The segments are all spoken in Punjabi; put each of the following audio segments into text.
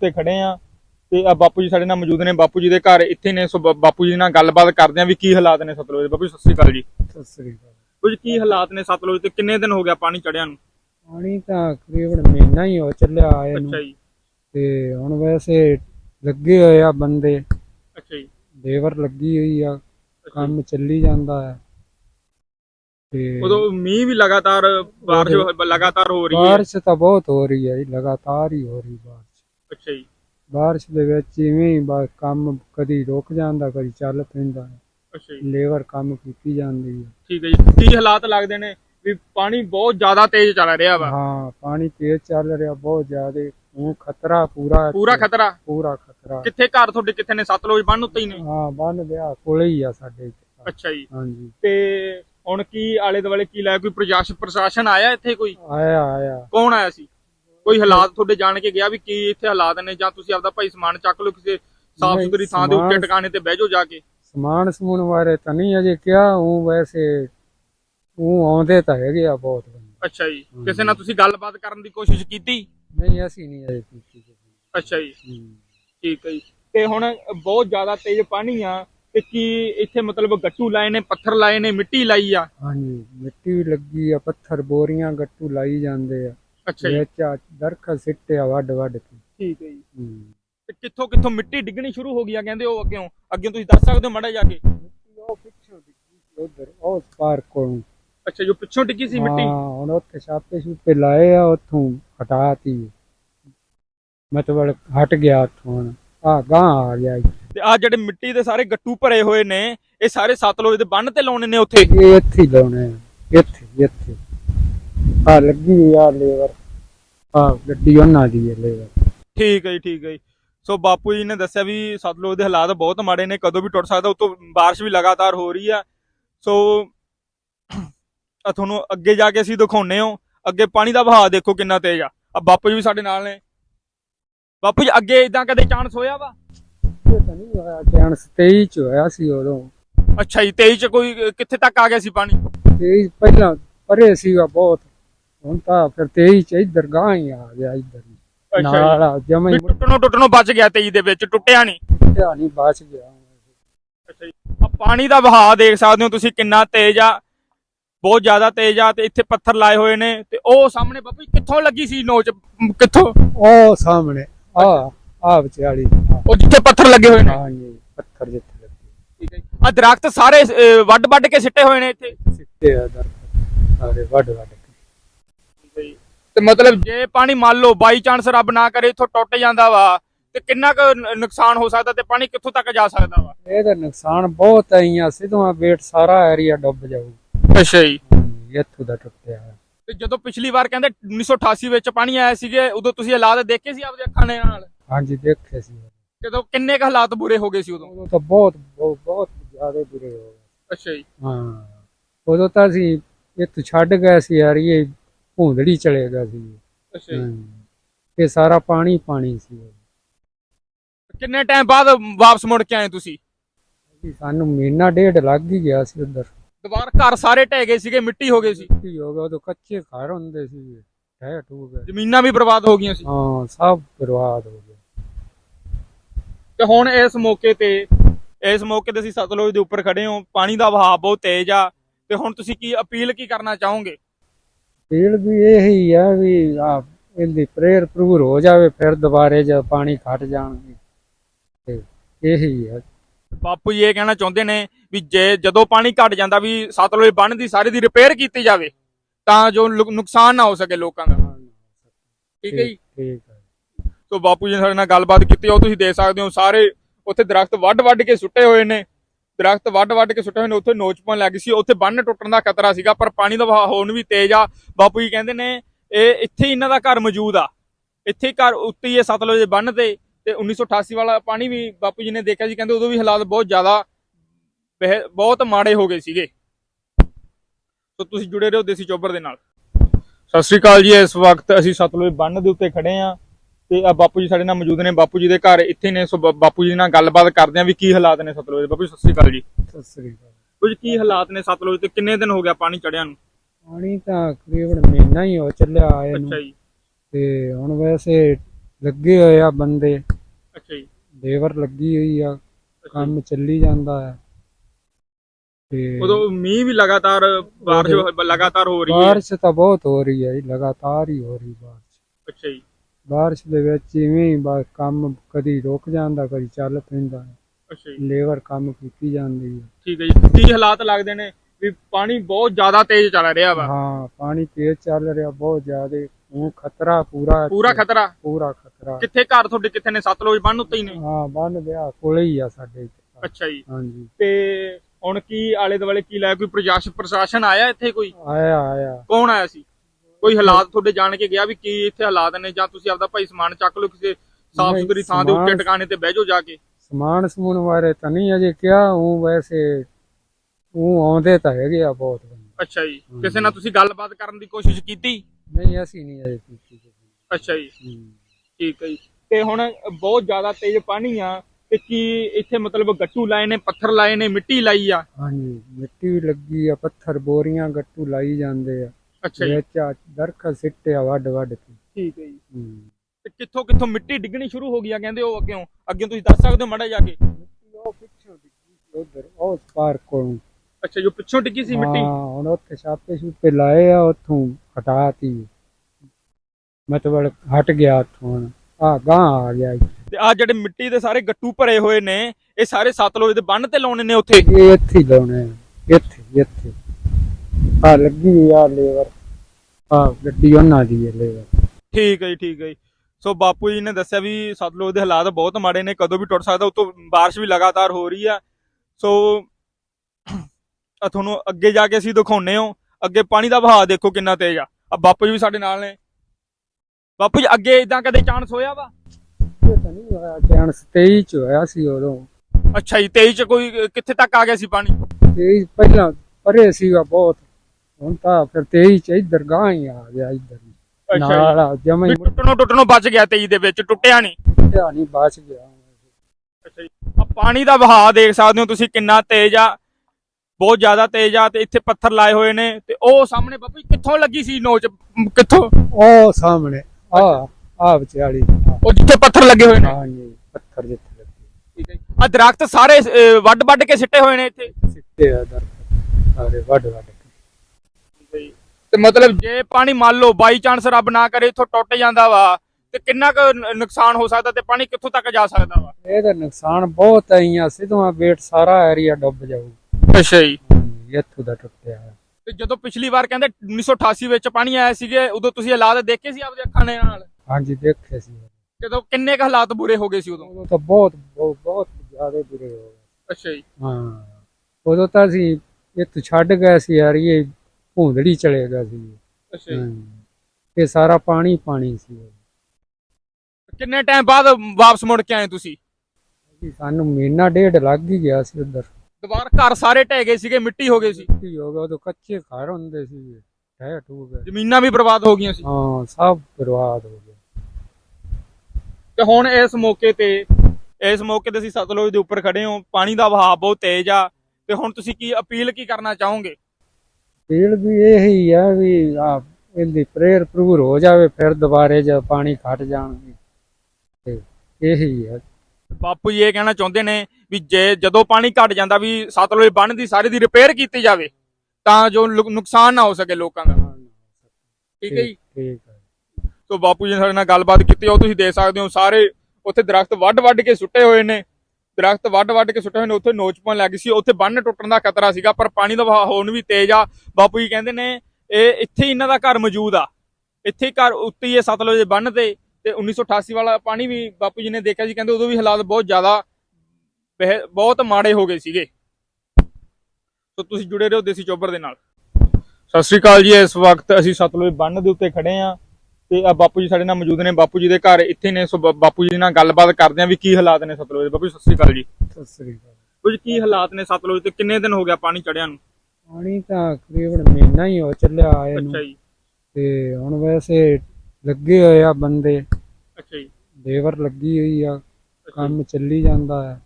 ਤੇ ਖੜੇ ਆ ਤੇ ਆ ਬਾਪੂ ਜੀ ਸਾਡੇ ਨਾਲ ਮੌਜੂਦ ਨੇ। ਬਾਪੂ ਜੀ ਦੇ ਘਰ ਇੱਥੇ ਨੇ। ਸੋ ਬਾਪੂ ਜੀ ਨਾਲ ਗੱਲਬਾਤ ਕਰਦੇ ਆ ਵੀ ਕੀ ਹਾਲਾਤ ਨੇ ਸਤਲੁਜ ਦੇ। ਬਾਪੂ ਜੀ ਸਤਿ ਸ੍ਰੀ ਅਕਾਲ ਜੀ। ਸਤਿ ਸ੍ਰੀ ਅਕਾਲ। ਕੁਝ ਕੀ ਹਾਲਾਤ ਨੇ ਸਤਲੁਜ ਤੇ ਕਿੰਨੇ ਦਿਨ ਹੋ ਗਿਆ ਪਾਣੀ ਚੜਿਆ ਨੂੰ? ਪਾਣੀ ਤਾਂ ਤਕਰੀਬਨ ਮਹੀਨਾ ਹੀ ਹੋ ਚੱਲਿਆ ਆਏ ਨੂੰ। ਅੱਛਾ ਜੀ। ਤੇ ਹੁਣ ਵੈਸੇ ਲੱਗੇ ਹੋਏ ਆ ਬੰਦੇ। ਅੱਛਾ ਜੀ। ਲੇਬਰ ਲੱਗੀ ਹੋਈ ਆ। ਕੰਮ ਚੱਲੀ ਜਾਂਦਾ ਹੈ ਤੇ ਉਦੋਂ ਮੀਂਹ ਵੀ ਲਗਾਤਾਰ ਬਾਰਿਸ਼ ਲਗਾਤਾਰ ਹੋ ਰਹੀ ਹੈ। ਬਾਰਿਸ਼ ਤਾਂ ਬਹੁਤ ਹੋ ਰਹੀ ਹੈ ਜੀ ਲਗਾਤਾਰ ਹੀ ਹੋ ਰਹੀ ਬਾਰਿਸ਼। ਅੱਛਾ ਜੀ। ਬਾਰਿਸ਼ ਦੇ ਵਿੱਚ ਇਵੇਂ ਹੀ ਬਸ ਕੰਮ ਕਦੀ ਰੁਕ ਜਾਂਦਾ ਕਦੀ ਚੱਲ ਪੈਂਦਾ। ਅੱਛਾ ਜੀ। ਲੇਬਰ ਕੰਮ ਕੀਤੀ ਜਾਂਦੀ ਹੈ। ਠੀਕ ਹੈ ਜੀ। ਕੀ ਹਾਲਾਤ ਲੱਗਦੇ ਨੇ? ਵੀ ਪਾਣੀ ਬਹੁਤ ਜ਼ਿਆਦਾ ਤੇਜ਼ ਚੱਲ ਰਿਹਾ ਵਾ। ਹਾਂ ਪਾਣੀ ਤੇਜ਼ ਚੱਲ ਰਿਹਾ ਬਹੁਤ ਜ਼ਿਆਦਾ। ਉਹ ਖਤਰਾ ਪੂਰਾ। ਪੂਰਾ ਖਤਰਾ? ਪੂਰਾ ਖਤਰਾ। ਕਿੱਥੇ ਘਰ ਤੁਹਾਡੇ ਕਿੱਥੇ ਨੇ? ਸਤਲੁਜ ਬੰਨ ਉੱਤੇ ਹੀ ਨੇ? ਹਾਂ ਬੰਨ ਵਿਆਹ ਕੋਲੇ ਹੀ ਆ ਸਾਡੇ ਇੱਥੇ। ਅੱਛਾ ਜੀ। ਹਾਂਜੀ। ਤੇ ਹੁਣ ਕੀ ਆਲੇ ਦੁਆਲੇ ਕੀ ਲਾਇਆ ਕੋਈ ਪ੍ਰਸ਼ਾਸਨ ਪ੍ਰਸ਼ਾਸਨ ਆਇਆ ਇੱਥੇ ਕੋਈ? ਆਇਆ ਆਇਆ। ਕੌਣ ਆਇਆ ਸੀ? ਕੋਈ ਹਾਲਾਤ ਤੁਹਾਡੇ ਜਾਣ ਕੇ ਗਿਆ ਵੀ ਕੀ ਇੱਥੇ ਹਾਲਾਤ ਨੇ ਜਾਂ ਤੁਸੀਂ ਆਪਦਾ ਭਾਈ ਸਮਾਨ ਚੱਕ ਲਓ ਕਿਸੇ ਸਾਫ਼ ਸੁਥਰੀ ਥਾਂ ਦੇ ਉੱਤੇ ਟਿਕਾਣੇ ਤੇ ਬਹਿ ਜਾਓ ਜਾ ਕੇ। ਸਮਾਨ ਸਮੂਨ ਬਾਰੇ ਤਾਂ ਨਹੀਂ ਅਜੇ ਕਿਹਾ ਉਹ ਵੈਸੇ ਉਹ ਆਉਂਦੇ ਤਾਂ ਹੈਗੇ ਆ ਬਹੁਤ ਅੱਛਾ ਜੀ। ਕਿਸੇ ਨਾਲ ਤੁਸੀਂ ਗੱਲਬਾਤ ਕਰਨ ਦੀ ਕੋਸ਼ਿਸ਼ ਕੀਤੀ? ਨਹੀਂ ਅਸੀਂ ਨਹੀਂ ਅਜੇ ਕੀਤੀ ਅੱਛਾ ਜੀ। ਹੂੰ। ਠੀਕ ਹੈ ਜੀ। ਤੇ ਹੁਣ ਬਹੁਤ ਜ਼ਿਆਦਾ ਤੇਜ਼ ਪਾਣੀ ਆ ਤੇ ਕੀ ਇੱਥੇ ਮਤਲਬ ਗੱਟੂ ਲਾਏ ਨੇ ਪੱਥਰ ਲਾਏ ਨੇ ਮਿੱਟੀ ਲਾਈ ਆ? ਹਾਂਜੀ ਮਿੱਟੀ ਵੀ ਲੱਗੀ ਆ ਪੱਥਰ ਬੋਰੀਆਂ ਗੱਟੂ ਲਾਈ ਜਾਂਦੇ ਆ। ਅੱਛਾ ਜੀ। ਵਿੱਚ ਆ ਦਰਖਤ ਸਿੱਟੇ ਆ ਵੱਡ ਵੱਡ ਕੇ। ਠੀਕ ਹੈ ਜੀ। ਹੂੰ। ਤੇ ਕਿੱਥੋਂ ਕਿੱਥੋਂ ਮਿੱਟੀ ਡਿੱਗਣੀ ਸ਼ੁਰੂ ਹੋ ਗਈ ਆ ਕਹਿੰਦੇ ਉਹ ਅੱਗਿਓਂ? ਅੱਗੇ ਤੁਸੀਂ ਦੱਸ ਸਕਦੇ ਹੋ ਮੜਾ ਜਾ ਕੇ? ਉਹ ਪਿੱਛੋਂ ਡਿੱਗੀ ਉਧਰ ਉਸ ਪਾਰ ਕੋਲੋਂ। ਅੱਛਾ ਜੋ ਪਿੱਛੋਂ ਡਿੱਗੀ ਸੀ ਮਿੱਟੀ? ਹਾਂ ਹੁਣ ਉੱਥੇ ਛਾਪੇ ਛੂਪੇ ਲਾਏ ਆ ਉੱਥੋਂ ਹਟਾਤੀ। ਮਤਲਬ ਹਟ ਗਿਆ ਉੱਥੋਂ ਹੁਣ। ਆ ਗਾਂ ਆ ਗਿਆ ਜੀ। ਤੇ ਆ ਜਿਹੜੇ ਮਿੱਟੀ ਦੇ ਸਾਰੇ ਗੱਟੂ ਭਰੇ ਹੋਏ ਨੇ ਇਹ ਸਾਰੇ ਸਤਲੁਜ ਦੇ ਬੰਨ ਤੇ ਲਾਉਣੇ ਨੇ ਉੱਥੇ? ਇਹ ਇੱਥੇ ਹੀ ਲਾਉਣੇ ਆ। ਇੱਥੇ ਇੱਥੇ। ਆ ਲੱਗੀ ਆ ਲੇਬਰ ਆ ਗੱਡੀ ਉਹਨਾਂ ਦੀ ਹੈ ਲੇਬਰ ਠੀਕ ਹੈ ਜੀ ਠੀਕ ਹੈ ਜੀ। ਸੋ ਬਾਪੂ ਜੀ ਨੇ ਦੱਸਿਆ ਵੀ ਸਤਲੁਜ ਦੇ ਹਾਲਾਤ ਬਹੁਤ ਮਾੜੇ ਨੇ ਕਦੋਂ ਵੀ ਟੁੱਟ ਸਕਦਾ ਉਤੋਂ ਬਾਰਿਸ਼ ਵੀ ਲਗਾਤਾਰ ਹੋ ਰਹੀ ਆ ਸੋ ਆ ਤੁਹਾਨੂੰ ਅੱਗੇ ਜਾ ਕੇ ਅਸੀਂ ਦਿਖਾਉਨੇ ਹਾਂ। ਅੱਗੇ ਪਾਣੀ ਦਾ ਵਹਾਅ ਦੇਖੋ ਕਿੰਨਾ ਤੇਜ਼ ਆ। ਆ ਬਾਪੂ ਜੀ ਵੀ ਸਾਡੇ ਨਾਲ ਨੇ। ਬਾਪੂ ਜੀ ਅੱਗੇ ਇਦਾਂ ਕਦੇ ਚਾਂਸ ਹੋਇਆ ਵਾ? ਇਹ ਤਾਂ ਨਹੀਂ ਹੋਇਆ ਚਾਂਸ 23 ਚ ਹੋਇਆ ਸੀ ਉਦੋਂ। ਅੱਛਾ ਜੀ 23 ਚ ਕੋਈ ਕਿੱਥੇ ਤੱਕ ਆ ਗਿਆ ਸੀ ਪਾਣੀ? 23 ਪਹਿਲਾਂ ਪਰੇ ਸੀਗਾ ਬਹੁਤ। ਹੁਣ ਤਾਂ ਫਿਰ 23 ਚ ਇੱਧਰ ਗਾਂ ਹੀ ਆ ਗਿਆ ਇੱਧਰ ਹੀ। ਨਾਲ ਜਮਾਂ ਜੀ ਹੀ ਟੁੱਟਣੋਂ ਟੁੱਟਣੋਂ ਬਚ ਗਿਆ 23 ਦੇ ਵਿੱਚ ਟੁੱਟਿਆ ਨਹੀਂ। ਮੁੱਟਿਆ ਨਹੀਂ ਬਚ ਗਿਆ। ਅੱਛਾ ਜੀ। ਆ ਪਾਣੀ ਦਾ ਵਹਾਅ ਦੇਖ ਸਕਦੇ ਹੋ ਤੁਸੀਂ ਕਿੰਨਾ ਤੇਜ਼ ਆ। ਬਹੁਤ ਜ਼ਿਆਦਾ ਤੇਜ਼ ਆ ਤੇ ਇੱਥੇ ਪੱਥਰ ਲਾਏ ਹੋਏ ਨੇ ਤੇ ਉਹ ਸਾਹਮਣੇ ਬਾਪੂ ਜੀ ਕਿੱਥੋਂ ਲੱਗੀ ਸੀ ਨੋਚ? ਕਿੱਥੋਂ? ਉਹ ਸਾਹਮਣੇ ਆ ਆ ਵਿਚਾਲੀ। ਉਹ ਜਿੱਥੇ ਪੱਥਰ ਲੱਗੇ ਹੋਏ ਨੇ। ਹਾਂਜੀ ਪੱਥਰ ਜਿੱਥੇ ਲੱਗੇ। ਠੀਕ ਹੈ ਆ ਦਰਖਤ ਸਾਰੇ ਵੱਢ ਵੱਢ ਕੇ ਸਿੱਟੇ ਹੋਏ ਨੇ ਇੱਥੇ। ਸਿੱਟੇ ਆ ਦਰਖਤ ਸਾਰੇ ਵੱਡ ਵੱਡ ਤੇ ਮਤਲਬ ਜੇ ਪਾਣੀ ਮੰਨ ਲਓ ਬਾਈ ਚਾਂਸ ਰੱਬ ਨਾ ਕਰੇ ਇੱਥੋਂ ਟੁੱਟ ਜਾਂਦਾ ਵਾ ਤੇ ਕਿੰਨਾ ਕੁ ਨੁਕਸਾਨ ਹੋ ਸਕਦਾ ਤੇ ਪਾਣੀ ਕਿੱਥੋਂ ਤੱਕ ਜਾ ਸਕਦਾ ਵਾ? ਇਹਦਾ ਨੁਕਸਾਨ ਬਹੁਤ ਆਈਆਂ ਸਿੱਧਵਾਂ ਬੇਟ ਸਾਰਾ ਏਰੀਆ ਡੁੱਬ ਜਾਊ। ਅੱਛਾ ਜੀ। ਇੱਥੋਂ ਦਾ ਟੁੱਟਿਆ। ਤੇ ਜਦੋਂ ਪਿਛਲੀ ਵਾਰ ਕਹਿੰਦੇ 1988 ਵਿੱਚ ਪਾਣੀ ਆਇਆ ਸੀਗੇ ਉਦੋਂ ਤੁਸੀਂ ਹਾਲਾਤ ਦੇਖੇ ਸੀ ਆਪਦੇ ਅੱਖਾਂ ਦੇ ਨਾਲ? ਹਾਂਜੀ ਦੇਖੇ ਸੀ। ਜਦੋਂ ਕਿੰਨੇ ਕੁ ਹਾਲਾਤ ਬੁਰੇ ਹੋ ਗਏ ਸੀ ਉਦੋਂ? ਉਦੋਂ ਤਾਂ ਬਹੁਤ ਬਹੁਤ ਬਹੁਤ ਜ਼ਿਆਦਾ ਬੁਰੇ ਹੋ ਗਏ। ਅੱਛਾ ਜੀ। ਹਾਂ। ਉਦੋਂ ਤਾਂ ਅਸੀਂ ਇੱਥੋਂ ਛੱਡ ਗਏ ਸੀ ਯਾਰ ਇਹ ਭੂੰਦੜੀ ਚਲੇ ਗਿਆ ਸੀ। ਅੱਛਾ ਜੀ। ਇਹ ਸਾਰਾ ਪਾਣੀ ਪਾਣੀ ਸੀ। ਕਿੰਨੇ ਟਾਈਮ ਬਾਅਦ ਵਾਪਸ ਮੁੜ ਕੇ ਆਏ ਤੁਸੀਂ? ਸਾਨੂੰ ਮਹੀਨਾ ਡੇਢ ਲੱਗ ਹੀ ਗਿਆ ਸੀ ਉਧਰ। ਦੁਬਾਰਾ ਘਰ ਸਾਰੇ ਢਹਿ ਗਏ ਸੀਗੇ ਮਿੱਟੀ ਹੋ ਗਈ ਸੀ। ਕੀ ਹੋ ਗਿਆ ਉਦੋਂ ਕੱਚੇ ਘਰ ਹੁੰਦੇ ਸੀ। ਠਹਿ ਠੂ ਗਏ। ਜ਼ਮੀਨਾਂ ਵੀ ਬਰਬਾਦ ਹੋ ਗਈਆਂ ਸੀ। ਹਾਂ ਸਭ ਬਰਬਾਦ ਹੋ ਗਿਆ ਤੇ ਹੁਣ ਇਸ ਮੌਕੇ ਤੇ ਇਸ ਮੌਕੇ ਤੇ ਅਸੀਂ ਸਤਲੁਜ ਦੇ ਉੱਪਰ ਖੜੇ ਹਾਂ। ਪਾਣੀ ਦਾ ਵਹਾਅ ਬਹੁਤ ਤੇਜ਼ ਆ। ਤੇ ਹੁਣ ਤੁਸੀਂ ਕੀ ਅਪੀਲ ਕੀ ਕਰਨਾ ਚਾਹੋਗੇ? ਪੀੜ ਵੀ ਇਹੀ ਆ ਵੀ ਆ ਇਹਦੀ ਪ੍ਰੇਰ ਪ੍ਰੂਰ ਹੋ ਜਾਵੇ ਫਿਰ ਦੁਬਾਰੇ ਜਦ ਪਾਣੀ ਘਟ ਜਾਣਗੇ ਤੇ ਇਹੀ ਆ। ਬਾਪੂ ਜੀ ਇਹ ਕਹਿਣਾ ਚਾਹੁੰਦੇ ਨੇ ਵੀ ਜੇ ਜਦੋਂ ਪਾਣੀ ਘਟ ਜਾਂਦਾ ਵੀ ਸਤਲੁਜ ਬੰਨ ਦੀ ਸਾਰੀ ਦੀ ਰਿਪੇਅਰ ਕੀਤੀ ਜਾਵੇ ਤਾਂ ਜੋ ਨੁਕਸਾਨ ਨਾ ਹੋ ਸਕੇ ਲੋਕਾਂ ਦਾ। ਠੀਕ ਹੈ ਜੀ? ਠੀਕ ਹੈ ਸੋ ਬਾਪੂ ਜੀ ਨੇ ਸਾਡੇ ਨਾਲ ਗੱਲਬਾਤ ਕੀਤੀ ਉਹ ਤੁਸੀਂ ਦੇਖ ਸਕਦੇ ਹੋ ਸਾਰੇ ਉੱਥੇ ਦਰਖਤ ਵੱਢ ਵੱਢ ਕੇ ਸੁੱਟੇ ਹੋਏ ਨੇ। ਦਰਖਤ ਵੱਢ ਵੱਢ ਕੇ ਸੁੱਟੇ ਹੋਏ ਨੇ, ਉੱਥੇ ਨੋਚ ਪਾਉਣ ਲੱਗ ਸੀ, ਉੱਥੇ ਬੰਨ ਟੁੱਟਣ ਦਾ ਖਤਰਾ ਸੀਗਾ, ਪਰ ਪਾਣੀ ਦਾ ਵਹਾਅ ਹੋਣ ਵੀ ਤੇਜ਼ ਆ। ਬਾਪੂ ਜੀ ਕਹਿੰਦੇ ਨੇ, ਇਹ ਇੱਥੇ ਹੀ ਇਹਨਾਂ ਦਾ ਘਰ ਮੌਜੂਦ ਆ। ਇੱਥੇ ਘਰ ਉੱਤੇ ਹੀ ਸਤਲੁਜ ਦੇ ਬੰਨ ਤੇ ਤੇ 1988 ਵਾਲਾ ਪਾਣੀ ਵੀ ਬਾਪੂ ਜੀ ਨੇ ਦੇਖਿਆ ਸੀ, ਕਹਿੰਦੇ ਉਦੋਂ ਵੀ ਹਾਲਾਤ ਬਹੁਤ ਜ਼ਿਆਦਾ ਬਹਿ- ਬਹੁਤ ਮਾੜੇ ਹੋ ਗਏ ਸੀਗੇ। ਸੋ ਤੁਸੀਂ ਜੁੜੇ ਰਹੋ ਦੇਸੀ ਚੋਬਰ ਦੇ ਨਾਲ। ਸਤਿ ਸ਼੍ਰੀ ਅਕਾਲ ਜੀ, ਇਸ ਵਕਤ ਅਸੀਂ ਸਤਲੁਜ ਬੰਨ ਦੇ ਉੱਤੇ ਖੜੇ ਆ। ਤੇ ਆ ਬਾਪੂ ਜੀ ਸਾਡੇ ਨਾਲ ਮੌਜੂਦ ਨੇ ਬਾਪੂ ਜੀ ਦੇ ਘਰ ਇੱਥੇ ਨੇ ਸੋ ਬਾਪੂ ਜੀ ਨਾਲ ਗੱਲਬਾਤ ਕਰਦੇ ਆ ਵੀ ਕੀ ਹਾਲਾਤ ਨੇ ਸਤਲੁਜ। ਦੇ ਬਾਪੂ ਜੀ ਸਤਿ ਸ਼੍ਰੀ ਅਕਾਲ ਜੀ। ਸਤਿ ਸ੍ਰੀ ਅਕਾਲ। ਕੁਝ ਕੀ ਹਾਲਾਤ ਨੇ ਸਤਲੁਜ ਤੇ? ਕਿੰਨੇ ਦਿਨ ਹੋ ਗਿਆ ਪਾਣੀ ਚੜਿਆ ਨੂੰ? ਪਾਣੀ ਤਾਂ ਤਕਰੀਬਨ ਮਹੀਨਾ ਹੀ ਹੋ ਚੱਲਿਆ ਆਏ ਨੂੰ। ਅੱਛਾ ਜੀ। ਤੇ ਹੁਣ ਵੈਸੇ ਲੱਗੇ ਹੋਏ ਆ ਬੰਦੇ। ਅੱਛਾ ਜੀ। ਲੇਬਰ ਲੱਗੀ ਹੋਈ ਆ ਕੰਮ ਚੱਲੀ ਜਾਂਦਾ ਹੈ ਤੇ ਉਦੋਂ ਮੀਂਹ ਵੀ ਲਗਾਤਾਰ ਬਾਰਿਸ਼ ਲਗਾਤਾਰ ਹੋ ਰਹੀ ਹੈ। ਬਾਰਿਸ਼ ਤਾਂ ਬਹੁਤ ਹੋ ਰਹੀ ਹੈ ਜੀ ਲਗਾਤਾਰ ਹੀ ਹੋ ਰਹੀ ਬਾਰਿਸ਼। ਅੱਛਾ ਜੀ। ਬਾਰਿਸ਼ ਦੇ ਵਿੱਚ ਇਵੇਂ ਹੀ ਬਸ ਕੰਮ ਕਦੀ ਰੁਕ ਜਾਂਦਾ ਕਦੀ ਚੱਲ ਪੈਂਦਾ। ਅੱਛਾ ਜੀ। ਲੇਬਰ ਕੰਮ ਕੀਤੀ ਜਾਂਦੀ ਹੈ ਠੀਕ ਹੈ ਜੀ। ਕੀ ਹਾਲਾਤ ਲੱਗਦੇ ਨੇ ਵੀ ਪਾਣੀ ਬਹੁਤ ਜ਼ਿਆਦਾ ਤੇਜ਼ ਚੱਲ ਰਿਹਾ ਵਾ। ਹਾਂ ਪਾਣੀ ਤੇਜ਼ ਚੱਲ ਰਿਹਾ ਬਹੁਤ ਜ਼ਿਆਦਾ। ਉਹ ਖਤਰਾ ਪੂਰਾ ਪੂਰਾ ਖਤਰਾ? ਪੂਰਾ ਖਤਰਾ। ਕਿੱਥੇ ਘਰ ਤੁਹਾਡੇ ਕਿੱਥੇ ਨੇ? ਸਤਲੁਜ ਬੰਨ ਉੱਤੇ ਹੀ ਨੇ? ਹਾਂ ਬੰਨ ਵਿਆਹ ਕੋਲੇ ਹੀ ਆ ਸਾਡੇ ਇੱਥੇ। ਅੱਛਾ ਜੀ। ਹਾਂਜੀ। ਤੇ ਹੁਣ ਕੀ ਆਲੇ ਦੁਆਲੇ ਕੀ ਲਾਇਆ ਕੋਈ ਪ੍ਰਸ਼ਾਸਨ ਪ੍ਰਸ਼ਾਸਨ ਆਇਆ ਇੱਥੇ ਕੋਈ? ਆਇਆ ਆਇਆ। ਕੌਣ ਆਇਆ ਸੀ? ਕੋਈ ਹਾਲਾਤ ਤੁਹਾਡੇ ਜਾਣ ਕੇ ਗਿਆ ਵੀ ਕੀ ਇੱਥੇ ਹਾਲਾਤ ਨੇ ਜਾਂ ਤੁਸੀਂ ਆਪਦਾ ਭਾਈ ਸਮਾਨ ਚੱਕ ਲਓ ਕਿਸੇ ਸਾਫ਼ ਸੁਥਰੀ ਥਾਂ ਦੇ ਉੱਤੇ ਟਿਕਾਣੇ ਤੇ ਬਹਿ ਜਾਓ ਜਾ ਕੇ। ਸਮਾਨ ਸਮੂਨ ਬਾਰੇ ਤਾਂ ਨਹੀਂ ਅਜੇ ਕਿਹਾ ਉਹ ਵੈਸੇ ਉਹ ਆਉਂਦੇ ਤਾਂ ਹੈਗੇ ਆ ਬਹੁਤ ਬੰਦੇ। ਅੱਛਾ ਜੀ। ਕਿਸੇ ਨਾਲ ਤੁਸੀਂ ਗੱਲਬਾਤ ਕਰਨ ਦੀ ਕੋਸ਼ਿਸ਼ ਕੀਤੀ? ਨਹੀਂ ਅਸੀਂ ਨਹੀਂ ਅਜੇ ਕੀਤੀ ਅੱਛਾ ਜੀ। ਠੀਕ ਹੈ ਜੀ। ਤੇ ਹੁਣ ਬਹੁਤ ਜ਼ਿਆਦਾ ਤੇਜ਼ ਪਾਣੀ ਆ ਤੇ ਕੀ ਇੱਥੇ ਮਤਲਬ ਗੱਟੂ ਲਾਏ ਨੇ ਪੱਥਰ ਲਾਏ ਨੇ ਮਿੱਟੀ ਲਾਈ ਆ? ਹਾਂਜੀ ਮਿੱਟੀ ਲੱਗੀ ਆ ਪੱਥਰ ਬੋਰੀਆਂ ਗੱਟੂ ਲਾਈ ਜਾਂਦੇ ਆ। ਅੱਛਾ ਜੀ। ਵਿੱਚ ਆ ਦਰਖਤ ਸਿੱਟਿਆ ਵੱਡ ਵੱਡ ਕੇ। ਠੀਕ ਹੈ ਜੀ। ਹੂੰ। ਤੇ ਕਿੱਥੋਂ ਕਿੱਥੋਂ ਮਿੱਟੀ ਡਿੱਗਣੀ ਸ਼ੁਰੂ ਹੋ ਗਈ ਆ? ਕਹਿੰਦੇ ਉਹ ਅੱਗਿਓਂ ਅੱਗੇ ਤੁਸੀਂ ਦੱਸ ਸਕਦੇ ਹੋ ਮੜਾ ਜਾ ਕੇ। ਉਹ ਪਿੱਛੋਂ ਡਿੱਗੀ ਉਧਰ ਉਸ ਪਾਰ ਕੋਲੋਂ। ਅੱਛਾ ਜੋ ਪਿੱਛੋਂ ਡਿੱਗੀ ਸੀ ਮਿੱਟੀ? ਹਾਂ ਹੁਣ ਉੱਥੇ ਛਾਪੇ ਛੂਪੇ ਲਾਏ ਆ ਉੱਥੋਂ ਹਟਾਤੀ। ਮਤਲਬ ਹਟ ਗਿਆ ਉੱਥੋਂ ਹੁਣ। ਆ ਗਾਂ ਆ ਗਿਆ ਜੀ। ਤੇ ਆ ਜਿਹੜੇ ਮਿੱਟੀ ਦੇ ਸਾਰੇ ਗੱਟੂ ਭਰੇ ਹੋਏ ਨੇ ਇਹ ਸਾਰੇ ਸਤਲੁਜ ਦੇ ਬੰਨ ਤੇ ਲਾਉਣੇ ਨੇ ਉੱਥੇ? ਇਹ ਇੱਥੇ ਹੀ ਲਾਉਣੇ ਆ, ਇੱਥੇ ਇੱਥੇ। ਆ ਲੱਗੀ ਆ ਲੇਬਰ। ਆ ਗੱਡੀ ਉਹਨਾਂ ਦੀ ਹੈ ਲੇਬਰ। ਠੀਕ ਹੈ ਜੀ ਠੀਕ ਹੈ ਜੀ। ਸੋ ਬਾਪੂ ਜੀ ਨੇ ਦੱਸਿਆ ਵੀ ਸਤਲੁਜ ਦੇ ਹਾਲਾਤ ਬਹੁਤ ਮਾੜੇ ਨੇ ਕਦੋਂ ਵੀ ਟੁੱਟ ਸਕਦਾ ਉਤੋਂ ਬਾਰਿਸ਼ ਵੀ ਲਗਾਤਾਰ ਹੋ ਰਹੀ ਆ। ਸੋ ਆ ਤੁਹਾਨੂੰ ਅੱਗੇ ਜਾ ਕੇ ਅਸੀਂ ਦਿਖਾਉਨੇ ਹਾਂ। ਅੱਗੇ ਪਾਣੀ ਦਾ ਵਹਾਅ ਦੇਖੋ ਕਿੰਨਾ ਤੇਜ਼ ਆ। ਆ ਬਾਪੂ ਜੀ ਵੀ ਸਾਡੇ ਨਾਲ ਨੇ। ਬਾਪੂ ਜੀ ਅੱਗੇ ਇਦਾਂ ਕਦੇ ਚਾਂਸ ਹੋਇਆ ਵਾ? ਇਹ ਤਾਂ ਨਹੀਂ ਹੋਇਆ ਚਾਂਸ 23 ਚ ਹੋਇਆ ਸੀ ਉਦੋਂ। ਅੱਛਾ ਜੀ 23 ਚ ਕੋਈ ਕਿੱਥੇ ਤੱਕ ਆ ਗਿਆ ਸੀ ਪਾਣੀ? 23 ਪਹਿਲਾਂ ਪਰੇ ਸੀਗਾ ਬਹੁਤ। ਹੁਣ ਤਾਂ ਫਿਰ 23 ਚ ਇੱਧਰ ਗਾਂ ਹੀ ਆ ਗਿਆ ਇੱਧਰ ਨਾਲ ਜਮਾ ਜੀ ਹੀ ਵੀ ਟੁੱਟਣੋਂ ਟੁੱਟਣੋਂ ਬਚ ਗਿਆ 23 ਦੇ ਵਿੱਚ ਟੁੱਟਿਆ ਨਹੀਂ। ਮੁੱਟਿਆ ਨਹੀਂ ਬਚ ਗਿਆ। ਅੱਛਾ ਜੀ। ਆ ਪਾਣੀ ਦਾ ਵਹਾਅ ਦੇਖ ਸਕਦੇ ਹੋ ਤੁਸੀਂ ਕਿੰਨਾ ਤੇਜ਼ ਆ ਬਹੁਤ ਜ਼ਿਆਦਾ ਤੇਜ਼ ਆ ਤੇ ਇੱਥੇ ਪੱਥਰ ਲਾਏ ਹੋਏ ਨੇ ਤੇ ਉਹ ਸਾਹਮਣੇ ਬਾਪੂ ਕਿੱਥੋਂ ਲੱਗੀ ਸੀ ਨੋਚ ਕਿੱਥੋਂ? ਉਹ ਸਾਹਮਣੇ ਆ ਆ ਵਿਚਾਲੀ। ਉਹ ਜਿੱਥੇ ਪੱਥਰ ਲੱਗੇ ਹੋਏ ਨੇ। ਹਾਂ ਜੀ ਪੱਥਰ ਜਿੱਥੇ ਲੱਗੇ। ਠੀਕ ਹੈ ਆ ਦਰਖਤ ਸਾਰੇ ਵੱਢ ਵੱਢ ਕੇ ਸਿੱਟੇ ਹੋਏ ਨੇ ਇੱਥੇ। ਸਿੱਟੇ ਆ ਦਰਖਤ ਸਾਰੇ ਵੱਡ ਵੱਡ ਤੇ ਮਤਲਬ ਜੇ ਪਾਣੀ ਮੰਨ ਲਓ ਬਾਈ ਚਾਂਸ ਰੱਬ ਨਾ ਕਰੇ ਇੱਥੋਂ ਟੁੱਟ ਜਾਂਦਾ ਵਾ ਤੇ ਕਿੰਨਾ ਕੁ ਨੁਕਸਾਨ ਹੋ ਸਕਦਾ ਤੇ ਪਾਣੀ ਕਿੱਥੋਂ ਤੱਕ ਜਾ ਸਕਦਾ ਵਾ? ਇਹਦਾ ਨੁਕਸਾਨ ਬਹੁਤ ਹੈ ਆ ਸਿੱਧਵਾਂ ਬੇਟ ਸਾਰਾ ਏਰੀਆ ਡੁੱਬ ਜਾਊ। ਅੱਛਾ ਜੀ। ਇੱਥੋਂ ਦਾ ਟੁੱਟਿਆ। ਤੇ ਜਦੋਂ ਪਿਛਲੀ ਵਾਰ ਕਹਿੰਦੇ 1988 ਵਿੱਚ ਪਾਣੀ ਆਇਆ ਸੀਗੇ ਉਦੋਂ ਤੁਸੀਂ ਹਾਲਾਤ ਦੇਖੇ ਸੀ ਆਪਦੇ ਅੱਖਾਂ ਦੇ ਨਾਲ? ਹਾਂਜੀ ਦੇਖੇ ਸੀ। ਜਦੋਂ ਕਿੰਨੇ ਕੁ ਹਾਲਾਤ ਬੁਰੇ ਹੋ ਗਏ ਸੀ ਉਦੋਂ? ਉਦੋਂ ਤਾਂ ਬਹੁਤ ਬਹੁਤ ਬਹੁਤ ਜ਼ਿਆਦਾ ਬੁਰੇ ਹੋ ਗਏ। ਅੱਛਾ ਜੀ। ਹਾਂ। ਉਦੋਂ ਤਾਂ ਅਸੀਂ ਇੱਥੋਂ ਛੱਡ ਗਏ ਸੀ ਯਾਰ ਇਹ ਭੂੰਦੜੀ ਚਲੇ ਗਿਆ ਸੀ। ਅੱਛਾ ਜੀ। ਹਾਂ। ਇਹ ਸਾਰਾ ਪਾਣੀ ਪਾਣੀ ਸੀ। ਕਿੰਨੇ ਟਾਈਮ ਬਾਅਦ ਵਾਪਸ ਮੁੜ ਕੇ ਆਏ ਤੁਸੀਂ? ਜੀ, ਸਾਨੂੰ ਮਹੀਨਾ ਡੇਢ ਲੱਗ ਹੀ ਗਿਆ ਸੀ ਉਧਰ। ਦੁਬਾਰਾ ਘਰ ਸਾਰੇ ਢਹਿ ਗਏ ਸੀਗੇ ਮਿੱਟੀ ਹੋ ਗਈ ਸੀ। ਕੀ ਹੋ ਗਿਆ ਉਦੋਂ ਕੱਚੇ ਘਰ ਹੁੰਦੇ ਸੀ। ਠਹਿ ਠੂ ਗਏ। ਜ਼ਮੀਨਾਂ ਵੀ ਬਰਬਾਦ ਹੋ ਗਈਆਂ ਸੀ। ਹਾਂ ਸਭ ਬਰਬਾਦ ਹੋ ਗਿਆ ਤੇ ਹੁਣ ਇਸ ਮੌਕੇ ਤੇ ਇਸ ਮੌਕੇ ਤੇ ਅਸੀਂ ਸਤਲੁਜ ਦੇ ਉੱਪਰ ਖੜੇ ਹਾਂ। ਪਾਣੀ ਦਾ ਵਹਾਅ ਬਹੁਤ ਤੇਜ਼ ਆ। ਤੇ ਹੁਣ ਤੁਸੀਂ ਕੀ ਅਪੀਲ ਕੀ ਕਰਨਾ ਚਾਹੋਗੇ? ਪੀਲ ਵੀ ਇਹ ਹੀ ਆ ਵੀ ਆ ਇਹਦੀ ਪ੍ਰੇਅਰ ਪ੍ਰੂਰ ਹੋ ਜਾਵੇ ਫਿਰ ਦੁਬਾਰੇ ਜਦ ਪਾਣੀ ਘਟ ਜਾਣਗੇ ਤੇ ਇਹੀ ਆ। ਬਾਪੂ ਜੀ ਇਹ ਕਹਿਣਾ ਚਾਹੁੰਦੇ ਨੇ ਵੀ ਜੇ ਜਦੋਂ ਪਾਣੀ ਘਟ ਜਾਂਦਾ ਵੀ ਸਤਲੁਜ ਬੰਨ ਦੀ ਸਾਰੀ ਦੀ ਰਿਪੇਅਰ ਕੀਤੀ ਜਾਵੇ ਤਾਂ ਜੋ ਨੁਕਸਾਨ ਨਾ ਹੋ ਸਕੇ ਲੋਕਾਂ ਦਾ। ਠੀਕ ਹੈ ਜੀ? ਠੀਕ ਹੈ ਸੋ ਬਾਪੂ ਜੀ ਸਾਡੇ ਨਾਲ ਗੱਲਬਾਤ ਕੀਤੀ ਉਹ ਤੁਸੀਂ ਦੇਖ ਸਕਦੇ ਹੋ ਸਾਰੇ ਉੱਥੇ ਦਰਖਤ ਵੱਢ ਵੱਢ ਕੇ ਸੁੱਟੇ ਹੋਏ ਨੇ। ਦਰਖਤ ਵੱਢ ਵੱਢ ਕੇ ਸੁੱਟੇ ਹੋਏ ਨੇ, ਉੱਥੇ ਨੋਚ ਪਾਉਣ ਲੱਗ ਸੀ, ਉੱਥੇ ਬੰਨ ਟੁੱਟਣ ਦਾ ਖਤਰਾ ਸੀਗਾ, ਪਰ ਪਾਣੀ ਦਾ ਵਹਾਅ ਹੋਣ ਵੀ ਤੇਜ਼ ਆ। ਬਾਪੂ ਜੀ ਕਹਿੰਦੇ ਨੇ, ਇਹ ਇੱਥੇ ਹੀ ਇਹਨਾਂ ਦਾ ਘਰ ਮੌਜੂਦ ਆ। ਇੱਥੇ ਹੀ ਘਰ ਉੱਤੇ ਹੀ ਸਤਲੁਜ ਦੇ ਬੰਨ ਤੇ ਤੇ 1988 ਵਾਲਾ ਪਾਣੀ ਵੀ ਬਾਪੂ ਜੀ ਨੇ ਦੇਖਿਆ ਜੀ ਕਹਿੰਦੇ ਉਦੋਂ ਵੀ ਹਾਲਾਤ ਬਹੁਤ ਜ਼ਿਆਦਾ ਬਹਿ- ਬਹੁਤ ਮਾੜੇ ਹੋ ਗਏ ਸੀਗੇ। ਸੋ ਤੁਸੀਂ ਜੁੜੇ ਰਹੋ ਦੇਸੀ ਚੋਬਰ ਦੇ ਨਾਲ। ਸਤਿ ਸ਼੍ਰੀ ਅਕਾਲ ਜੀ, ਇਸ ਵਕਤ ਅਸੀਂ ਸਤਲੁਜ ਬੰਨ ਦੇ ਉੱਤੇ ਖੜੇ ਆ। ਤੇ ਆ ਬਾਪੂ ਜੀ ਸਾਡੇ ਨਾਲ ਮੌਜੂਦ ਨੇ। ਬਾਪੂ ਜੀ ਦੇ ਘਰ ਇੱਥੇ ਨੇ। ਸੋ ਬਾਪੂ ਜੀ ਨਾਲ ਗੱਲਬਾਤ ਕਰਦੇ ਆ ਵੀ ਕੀ ਹਾਲਾਤ ਨੇ ਸਤਲੁਜ ਦੇ। ਬਾਪੂ ਜੀ ਸਤਿ ਸ਼੍ਰੀ ਅਕਾਲ ਜੀ। ਸਤਿ ਸ੍ਰੀ ਅਕਾਲ। ਕੁਝ ਕੀ ਹਾਲਾਤ ਨੇ ਸਤਲੁਜ ਤੇ ਕਿੰਨੇ ਦਿਨ ਹੋ ਗਿਆ ਪਾਣੀ ਚੜਿਆ ਨੂੰ? ਪਾਣੀ ਤਾਂ ਤਕਰੀਬਨ ਮਹੀਨਾ ਹੀ ਹੋ ਚੱਲਿਆ ਆਏ ਨੂੰ। ਅੱਛਾ ਜੀ। ਤੇ ਹੁਣ ਵੈਸੇ ਲੱਗੇ ਹੋਏ ਆ ਬੰਦੇ। ਅੱਛਾ ਜੀ। ਲੇਬਰ ਲੱਗੀ ਹੋਈ ਆ। ਕੰਮ ਚੱਲੀ ਜਾਂਦਾ ਹੈ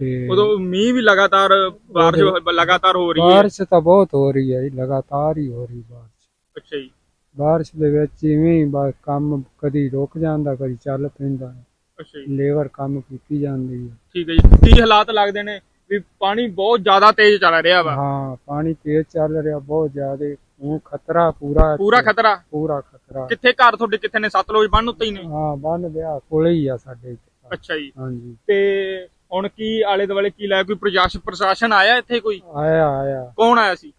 ਤੇ ਉਦੋਂ ਮੀਂਹ ਵੀ ਲਗਾਤਾਰ ਬਾਰਿਸ਼ ਲਗਾਤਾਰ ਹੋ ਰਹੀ ਹੈ। ਬਾਰਿਸ਼ ਤਾਂ ਬਹੁਤ ਹੋ ਰਹੀ ਹੈ ਜੀ ਲਗਾਤਾਰ ਹੀ ਹੋ ਰਹੀ ਬਾਰਿਸ਼। ਅੱਛਾ ਜੀ। ਬਾਰਿਸ਼ ਦੇ ਵਿੱਚ ਇਵੇਂ ਹੀ ਬਸ ਕੰਮ ਕਦੀ ਰੁਕ ਜਾਂਦਾ ਕਦੀ ਚੱਲ ਪੈਂਦਾ। ਅੱਛਾ ਜੀ। ਲੇਬਰ ਕੰਮ ਕੀਤੀ ਜਾਂਦੀ ਹੈ ਠੀਕ ਹੈ ਜੀ। ਕੀ ਹਾਲਾਤ ਲੱਗਦੇ ਨੇ ਵੀ ਪਾਣੀ ਬਹੁਤ ਜ਼ਿਆਦਾ ਤੇਜ਼ ਚੱਲ ਰਿਹਾ ਵਾ। ਹਾਂ ਪਾਣੀ ਤੇਜ਼ ਚੱਲ ਰਿਹਾ ਬਹੁਤ ਜ਼ਿਆਦਾ। ਉਹ ਖਤਰਾ ਪੂਰਾ ਪੂਰਾ ਖਤਰਾ? ਪੂਰਾ ਖਤਰਾ। ਕਿੱਥੇ ਘਰ ਤੁਹਾਡੇ ਕਿੱਥੇ ਨੇ? ਸਤਲੁਜ ਬੰਨ ਉੱਤੇ ਹੀ ਨੇ? ਹਾਂ ਬੰਨ ਵਿਆਹ ਕੋਲੇ ਹੀ ਆ ਸਾਡੇ ਇੱਥੇ। ਅੱਛਾ ਜੀ। ਹਾਂਜੀ। ਤੇ ਹੁਣ ਕੀ ਆਲੇ ਦੁਆਲੇ ਕੀ ਲਾਇਆ ਕੋਈ ਪ੍ਰਸ਼ਾਸਨ ਪ੍ਰਸ਼ਾਸਨ ਆਇਆ ਇੱਥੇ ਕੋਈ? ਆਇਆ ਆਇਆ। ਕੌਣ ਆਇਆ ਸੀ?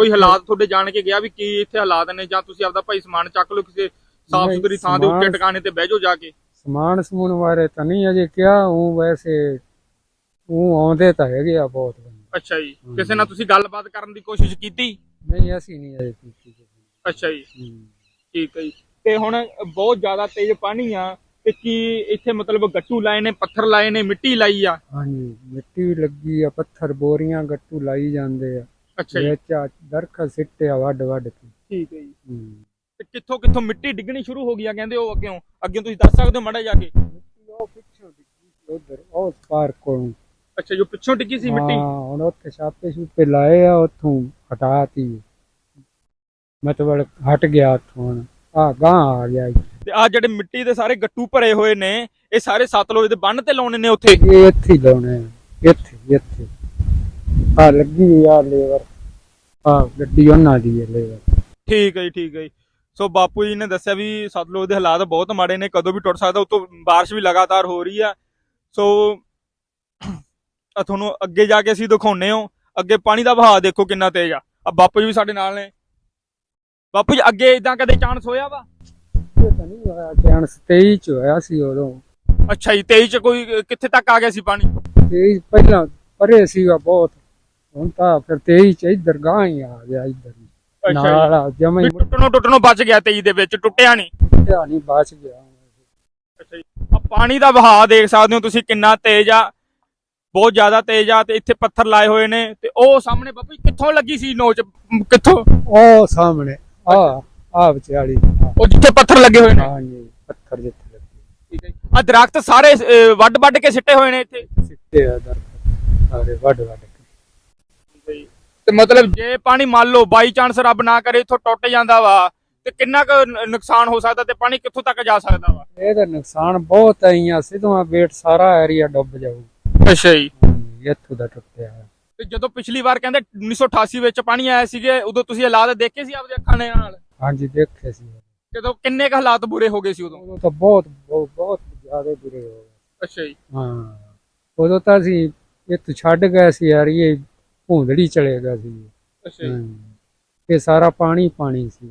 ਕੋਈ ਹਾਲਾਤ ਤੁਹਾਡੇ ਜਾਣ ਕੇ ਗਿਆ ਵੀ ਕੀ ਇੱਥੇ ਹਾਲਾਤ ਨੇ ਜਾਂ ਤੁਸੀਂ ਆਪਦਾ ਭਾਈ ਸਮਾਨ ਚੱਕ ਲਓ ਕਿਸੇ ਸਾਫ਼ ਸੁਥਰੀ ਥਾਂ ਦੇ ਉੱਤੇ ਟਿਕਾਣੇ ਤੇ ਬਹਿ ਜਾਓ ਜਾ ਕੇ। ਸਮਾਨ ਸਮੂਨ ਬਾਰੇ ਤਾਂ ਨਹੀਂ ਅਜੇ ਕਿਹਾ ਉਹ ਵੈਸੇ ਉਹ ਆਉਂਦੇ ਤਾਂ ਹੈਗੇ ਆ ਬਹੁਤ ਬੰਦੇ। ਅੱਛਾ ਜੀ। ਕਿਸੇ ਨਾਲ ਤੁਸੀਂ ਗੱਲਬਾਤ ਕਰਨ ਦੀ ਕੋਸ਼ਿਸ਼ ਕੀਤੀ? ਨਹੀਂ ਅਸੀਂ ਨਹੀਂ ਅਜੇ ਕੀਤੀ ਅੱਛਾ ਜੀ। ਹੂੰ। ਠੀਕ ਹੈ ਜੀ। ਤੇ ਹੁਣ ਬਹੁਤ ਜ਼ਿਆਦਾ ਤੇਜ਼ ਪਾਣੀ ਆ ਤੇ ਕੀ ਇੱਥੇ ਮਤਲਬ ਗੱਟੂ ਲਾਏ ਨੇ ਪੱਥਰ ਲਾਏ ਨੇ ਮਿੱਟੀ ਲਾਈ ਆ? ਹਾਂਜੀ ਮਿੱਟੀ ਲੱਗੀ ਆ ਪੱਥਰ ਬੋਰੀਆਂ ਗੱਟੂ ਲਾਈ ਜਾਂਦੇ ਆ। ਅੱਛਾ ਜੀ। ਵਿੱਚ ਆ ਦਰਖਤ ਸਿੱਟਿਆ ਵੱਡ ਵੱਡ ਕੇ। ਠੀਕ ਹੈ ਜੀ। ਹੂੰ। ਤੇ ਕਿੱਥੋਂ ਕਿੱਥੋਂ ਮਿੱਟੀ ਡਿੱਗਣੀ ਸ਼ੁਰੂ ਹੋ ਗਈ ਆ ਕਹਿੰਦੇ ਉਹ ਅੱਗਿਓਂ? ਅੱਗੇ ਤੁਸੀਂ ਦੱਸ ਸਕਦੇ ਹੋ ਮੜਾ ਜਾ ਕੇ? ਉਹ ਪਿੱਛੋਂ ਡਿੱਗੀ ਉਧਰ ਉਸ ਪਾਰ ਕੋਲੋਂ। ਅੱਛਾ ਜੋ ਪਿੱਛੋਂ ਡਿੱਗੀ ਸੀ ਮਿੱਟੀ? ਹਾਂ ਹੁਣ ਉੱਥੇ ਛਾਪੇ ਛੂਪੇ ਲਾਏ ਆ ਉੱਥੋਂ ਹਟਾਤੀ। ਮਤਲਬ ਹਟ ਗਿਆ ਉੱਥੋਂ ਹੁਣ। ਆ ਗਾਂ ਆ ਗਿਆ ਜੀ। ਤੇ ਆ ਜਿਹੜੇ ਮਿੱਟੀ ਦੇ ਸਾਰੇ ਗੱਟੂ ਭਰੇ ਹੋਏ ਨੇ ਇਹ ਸਾਰੇ ਸਤਲੁਜ ਦੇ ਬੰਨ ਤੇ ਲਾਉਣੇ ਨੇ ਉੱਥੇ? ਇਹ ਇੱਥੇ ਹੀ ਲਾਉਣੇ ਆ। ਇੱਥੇ ਇੱਥੇ। ਆ ਲੱਗੀ ਆ ਲੇਬਰ। ਆ ਗੱਡੀ ਉਹਨਾਂ ਦੀ ਹੈ ਲੇਬਰ। ਠੀਕ ਹੈ ਜੀ ਠੀਕ ਹੈ ਜੀ। ਸੋ ਬਾਪੂ ਜੀ ਨੇ ਦੱਸਿਆ ਵੀ ਸਤਲੁਜ ਦੇ ਹਾਲਾਤ ਬਹੁਤ ਮਾੜੇ ਨੇ ਕਦੋਂ ਵੀ ਟੁੱਟ ਸਕਦਾ ਉਤੋਂ ਬਾਰਿਸ਼ ਵੀ ਲਗਾਤਾਰ ਹੋ ਰਹੀ ਆ। ਸੋ ਆ ਤੁਹਾਨੂੰ ਅੱਗੇ ਜਾ ਕੇ ਅਸੀਂ ਦਿਖਾਉਨੇ ਹਾਂ। ਅੱਗੇ ਪਾਣੀ ਦਾ ਵਹਾਅ ਦੇਖੋ ਕਿੰਨਾ ਤੇਜ਼ ਆ। ਆ ਬਾਪੂ ਜੀ ਵੀ ਸਾਡੇ ਨਾਲ ਨੇ। ਬਾਪੂ ਜੀ ਅੱਗੇ ਇਦਾਂ ਕਦੇ ਚਾਂਸ ਹੋਇਆ ਵਾ? ਇਹ ਤਾਂ ਨਹੀਂ ਹੋਇਆ ਚਾਂਸ 23 ਚ ਹੋਇਆ ਸੀ ਉਦੋਂ। ਅੱਛਾ ਜੀ 23 ਚ ਕੋਈ ਕਿੱਥੇ ਤੱਕ ਆ ਗਿਆ ਸੀ ਪਾਣੀ? 23 ਪਹਿਲਾਂ ਪਰੇ ਸੀਗਾ ਬਹੁਤ। ਹੁਣ ਤਾਂ ਫਿਰ 23 ਚ ਗਾਂ ਹੀ ਆ ਗਿਆ ਇੱਧਰ ਹੀ। ਜੀ। ਨਾਲ ਜਮਾ ਹੀ ਟੁੱਟਣੋਂ ਟੁੱਟਣੋਂ ਬਚ ਗਿਆ 23 ਦੇ ਵਿੱਚ ਟੁੱਟਿਆ ਨਹੀਂ। ਮੁੱਟਿਆ ਨਹੀਂ ਬਚ ਗਿਆ ਅੱਛਾ ਜੀ। ਆ ਪਾਣੀ ਦਾ ਵਹਾਅ ਦੇਖ ਸਕਦੇ ਹੋ ਤੁਸੀਂ ਕਿੰਨਾ ਤੇਜ਼ ਆ ਬਹੁਤ ਜ਼ਿਆਦਾ ਤੇਜ਼ ਆ ਤੇ ਇੱਥੇ ਪੱਥਰ ਲਾਏ ਹੋਏ ਨੇ ਤੇ ਉਹ ਸਾਹਮਣੇ ਬਾਪੂ ਜੀ ਕਿੱਥੋਂ ਲੱਗੀ ਸੀ ਨੋਚ ਕਿੱਥੋਂ? ਉਹ ਸਾਹਮਣੇ ਆ ਆ ਵਿਚਾਲੀ। ਉਹ ਜਿੱਥੇ ਪੱਥਰ ਲੱਗੇ ਹੋਏ ਨੇ। ਹਾਂਜੀ ਪੱਥਰ ਜਿੱਥੇ ਲੱਗੇ। ਠੀਕ ਹੈ ਆ ਦਰਖਤ ਸਾਰੇ ਵੱਢ ਵੱਢ ਕੇ ਸਿੱਟੇ ਹੋਏ ਨੇ ਇੱਥੇ। ਸਿੱਟੇ ਆ ਦਰਖਤ ਸਾਰੇ ਵੱਡ ਵੱਡ ਤੇ ਮਤਲਬ ਜੇ ਪਾਣੀ ਮੰਨ ਲਓ ਬਾਈ ਚਾਂਸ ਰੱਬ ਨਾ ਕਰੇ ਇੱਥੋਂ ਟੁੱਟ ਜਾਂਦਾ ਵਾ ਤੇ ਕਿੰਨਾ ਕੁ ਨ- ਨੁਕਸਾਨ ਹੋ ਸਕਦਾ ਤੇ ਪਾਣੀ ਕਿੱਥੋਂ ਤੱਕ ਜਾ ਸਕਦਾ ਵਾ? ਇਹਦਾ ਨੁਕਸਾਨ ਬਹੁਤ ਆਈਆਂ ਸਿੱਧਵਾਂ ਬੇਟ ਸਾਰਾ ਏਰੀਆ ਡੁੱਬ ਜਾਊ। ਅੱਛਾ ਜੀ। ਇੱਥੋਂ ਦਾ ਟੁੱਟਿਆ ਹੈ। ਤੇ ਜਦੋਂ ਪਿਛਲੀ ਵਾਰ ਕਹਿੰਦੇ 1988 ਵਿੱਚ ਪਾਣੀ ਆਇਆ ਸੀਗੇ ਉਦੋਂ ਤੁਸੀਂ ਹਾਲਾਤ ਦੇਖੇ ਸੀ ਆਪਦੇ ਅੱਖਾਂ ਦੇ ਨਾਲ? ਹਾਂਜੀ ਦੇਖੇ ਸੀ। ਜਦੋਂ ਕਿੰਨੇ ਕੁ ਹਾਲਾਤ ਬੁਰੇ ਹੋ ਗਏ ਸੀ ਉਦੋਂ? ਉਦੋਂ ਤਾਂ ਬਹੁਤ ਬਹੁਤ ਬਹੁਤ ਜ਼ਿਆਦਾ ਬੁਰੇ ਹੋ ਗਏ। ਅੱਛਾ ਜੀ। ਹਾਂ। ਉਦੋਂ ਤਾਂ ਅਸੀਂ ਇੱਥੋਂ ਛੱਡ ਗਏ ਸੀ ਯਾਰ ਇਹ ਭੂੰਦੜੀ ਚਲੇ ਗਿਆ ਸੀ। ਅੱਛਾ ਜੀ। ਇਹ ਸਾਰਾ ਪਾਣੀ ਪਾਣੀ ਸੀ।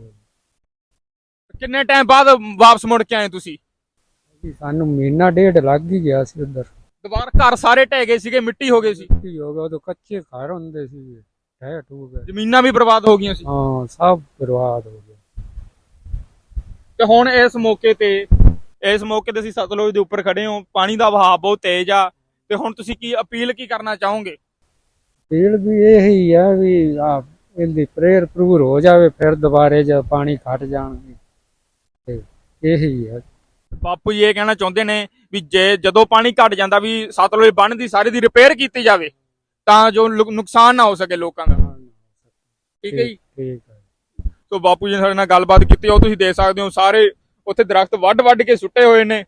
ਕਿੰਨੇ ਟਾਈਮ ਬਾਅਦ ਵਾਪਸ ਮੁੜ ਕੇ ਆਏ ਤੁਸੀਂ? ਸਾਨੂੰ ਮਹੀਨਾ ਡੇਢ ਲੱਗ ਹੀ ਗਿਆ ਸੀ ਉਧਰ। ਦੁਬਾਰਾ ਘਰ ਸਾਰੇ ਢਹਿ ਗਏ ਸੀਗੇ ਮਿੱਟੀ ਹੋ ਗਈ ਸੀ। ਕੀ ਹੋ ਗਿਆ ਉਦੋਂ ਕੱਚੇ ਘਰ ਹੁੰਦੇ ਸੀ। ਠਹਿ ਠੂ ਗਏ। ਜ਼ਮੀਨਾਂ ਵੀ ਬਰਬਾਦ ਹੋ ਗਈਆਂ ਸੀ। ਹਾਂ ਸਭ ਬਰਬਾਦ ਹੋ ਗਿਆ ਤੇ ਹੁਣ ਇਸ ਮੌਕੇ ਤੇ ਇਸ ਮੌਕੇ ਤੇ ਅਸੀਂ ਸਤਲੁਜ ਦੇ ਉੱਪਰ ਖੜੇ ਹਾਂ। ਪਾਣੀ ਦਾ ਵਹਾਅ ਬਹੁਤ ਤੇਜ਼ ਆ। ਤੇ ਹੁਣ ਤੁਸੀਂ ਕੀ ਅਪੀਲ ਕੀ ਕਰਨਾ ਚਾਹੋਗੇ? ਪੀੜ ਵੀ ਇਹ ਹੀ ਆ ਵੀ ਆ ਇਹਦੀ ਪ੍ਰੇਅਰ ਪ੍ਰੂਰ ਹੋ ਜਾਵੇ ਫਿਰ ਦੁਬਾਰੇ ਜਦ ਪਾਣੀ ਘਟ ਜਾਣਗੇ ਤੇ ਇਹੀ ਆ। ਬਾਪੂ ਜੀ ਇਹ ਕਹਿਣਾ ਚਾਹੁੰਦੇ ਨੇ ਵੀ ਜੇ ਜਦੋਂ ਪਾਣੀ ਘਟ ਜਾਂਦਾ ਵੀ ਸਤਲੁਜ ਬੰਨ ਦੀ ਸਾਰੀ ਦੀ ਰਿਪੇਅਰ ਕੀਤੀ ਜਾਵੇ ਤਾਂ ਜੋ ਨੁਕਸਾਨ ਨਾ ਹੋ ਸਕੇ ਲੋਕਾਂ ਦਾ। ਠੀਕ ਹੈ ਜੀ? ਠੀਕ ਹੈ ਸੋ ਬਾਪੂ ਜੀ ਨੇ ਸਾਡੇ ਨਾਲ ਗੱਲਬਾਤ ਕੀਤੀ ਉਹ ਤੁਸੀਂ ਦੇਖ ਸਕਦੇ ਹੋ ਸਾਰੇ ਉੱਥੇ ਦਰਖਤ ਵੱਢ ਵੱਢ ਕੇ ਸੁੱਟੇ ਹੋਏ ਨੇ।